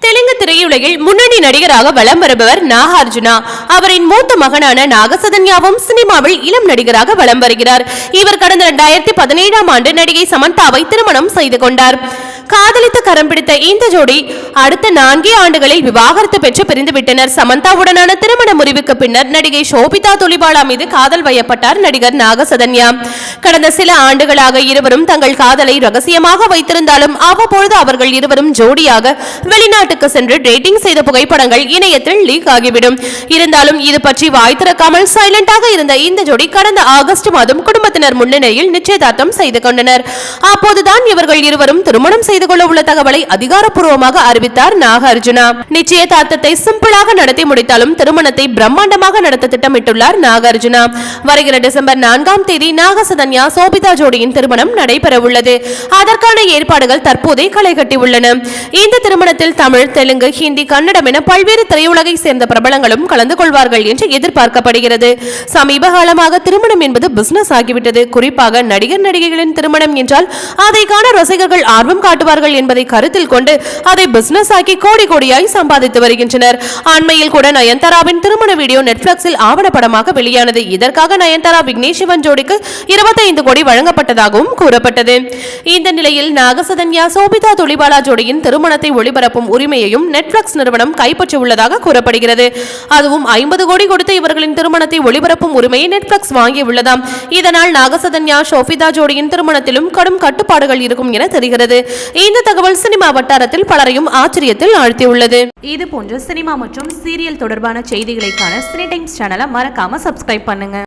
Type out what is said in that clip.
தெலுங்கு திரையுலகில் முன்னணி நடிகராக வலம் வருபவர் நாகார்ஜுனா. அவரின் மூத்த மகனான நாகசதன்யாவும் சினிமாவில் இளம் நடிகராக வலம் வருகிறார். இவர் கடந்த இரண்டாயிரத்தி பதினேழாம் ஆண்டு நடிகை சமந்தாவை திருமணம் செய்து கொண்டார். காதலித்து கரம் பிடித்த இந்த ஜோடி அடுத்த நான்கே ஆண்டுகளில் விவாகரத்து பெற்று பிரிந்துவிட்டனர் சமந்தாவுடனான திருமண முறிவுக்கு பின்னர் நடிகை ஷோபிதா தொலிபாலா மீது காதல் வயப்பட்டார் நடிகர் நாகசதன்யா. கடந்த சில ஆண்டுகளாக இருவரும் தங்கள் காதலை ரகசியமாக வைத்திருந்தாலும் அவ்வப்பொழுது அவர்கள் இருவரும் ஜோடியாக வெளிநாட்டுக்கு சென்று டேட்டிங் செய்த புகைப்படங்கள் இணையத்தில் லீக் ஆகிவிடும். இருந்தாலும் இது பற்றி வாய் திறக்காமல் சைலண்டாக இருந்த இந்த ஜோடி கடந்த ஆகஸ்ட் மாதம் குடும்பத்தினர் முன்னிலையில் நிச்சயதார்த்தம் செய்து கொண்டனர். அப்போதுதான் இவர்கள் இருவரும் திருமணம் செய்து கொள்ள உள்ள தகவலை அதிகாரப்பூர்வமாக அறிவித்தார் நாகார்ஜுனா. நிச்சயதார்த்தத்தை சிம்பிளாக நடத்தி முடித்தாலும் திருமணத்தை பிரம்மாண்டமாக நடத்த திட்டமிட்டுள்ளார் நாகார்ஜுனா. வருகிற டிசம்பர் நான்காம் தேதி நாகசதன்யா சோபிதா ஜோடியின் திருமணம் நடைபெற உள்ளது அதற்கான ஏற்பாடுகள் தற்போதே களை இந்த திருமணத்தில் தமிழ் தெலுங்கு ஹிந்தி கன்னடம் என பல்வேறு திரையுலகை சேர்ந்த பிரபலங்களும் கலந்து கொள்வார்கள் என்று எதிர்பார்க்கப்படுகிறது. சமீப காலமாக திருமணம் என்பது பிசினஸ் ஆகிவிட்டது. குறிப்பாக நடிகர் நடிகைகளின் திருமணம் என்றால் அதை காண ரசிகர்கள் ஆர்வம் காட்டுவார்கள் என்பதை கருத்தில் கொண்டு அதை பிசினஸ் ஆக்கி கோடி கோடியாய் சம்பாதித்து வருகின்றனர். அண்மையில் கூட நயன்தாராவின் திருமண வீடியோ நெட்ஃபிளிக்ஸில் ஆவணப்படமாக வெளியானது. இதற்காக நயன்தாரா விக்னேஷ் சிவன் ஜோடிக்கு இருபத்தைந்து கோடி வழங்கப்பட்டதாகவும் கூறப்பட்டது. இந்த நிலையில் நாகசதன்யா சோபிதா துளிபாலா ஜோடியின் திருமணத்தை ஒளிபரப்பும் உரிமையையும் நெட்ஃபிளிக்ஸ் நிறுவனம் கைப்பற்றியுள்ளதாக கூறப்படுகிறது. அதுவும் ஐம்பது கோடி கொடுத்து இவர்களின் திருமணத்தை ஒளிபரப்பும் உரிமையை நெட்ஃபிளிக்ஸ் வாங்கியுள்ளதாம். இதனால் நாகசதன்யா சோபிதா ஜோடியின் திருமணத்திலும் கடும் கட்டுப்பாடுகள் இருக்கும் என தெரிகிறது. இந்த தகவல் சினிமா வட்டாரத்தில் பலரையும் ஆச்சரியத்தில் ஆழ்த்தியுள்ளது. இது போன்ற சினிமா மற்றும் சீரியல் தொடர்பான செய்திகளைக்கான சினி டைம்ஸ் சேனலை மறக்காம சப்ஸ்கிரைப் பண்ணுங்க.